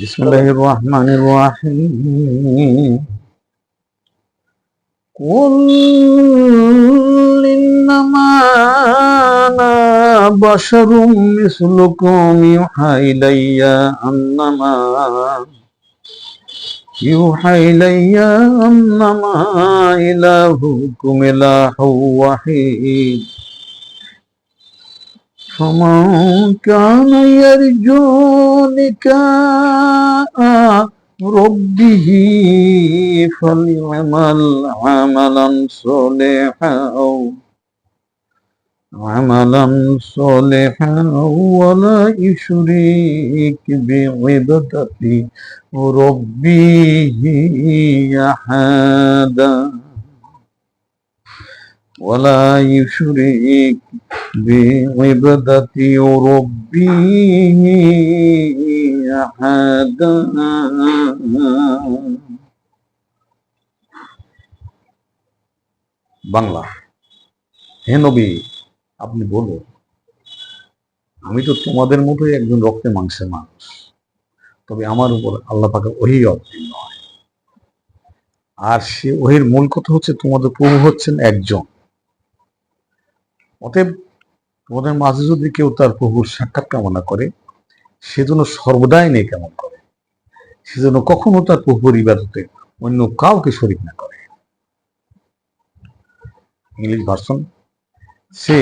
بسم الله الرحمن الرحيم. قل إنما أنا بشر مثلكم يوحى إلي أنما يوحى إلي أنما إلهكم إله وحيد فمن كان يرجو لقاء ربه فليعمل عملا صالحا عملا صالحا ولا يشرك بعبادة ربه أحدا ولا يشرك بعبادة ربه أحدا বাংলা হে নবী আপনি বলুন আমি তো তোমাদের মতোই একজন রক্তে মাংসের মানুষ তবে আমার উপর আল্লাহ পাকে ওহি অবতীর্ণ হয় আর সে ওহির মূল কথা হচ্ছে তোমাদের প্রভু হচ্ছেন একজন অতএব তোমাদের মাঝে যদি কেউ তার প্রভুর সাক্ষাৎ কামনা করে সেজন্য সর্বদাই নেই কেমন করে সেজন্য কখনো তার প্রভুর ইবাদতে অন্য কাউকে শরিক না করে English version say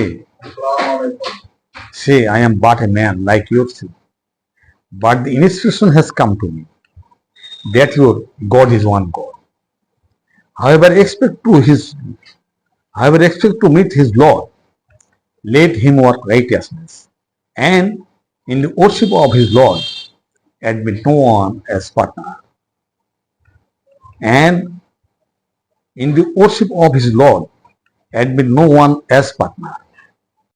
say I am but a man like your see but the instruction has come to me that your God is one God. However, expect to his however expect to meet his Lord let him work righteousness, and in the worship of his Lord, admit no one as partner. And in the worship of his Lord, admit no one as partner.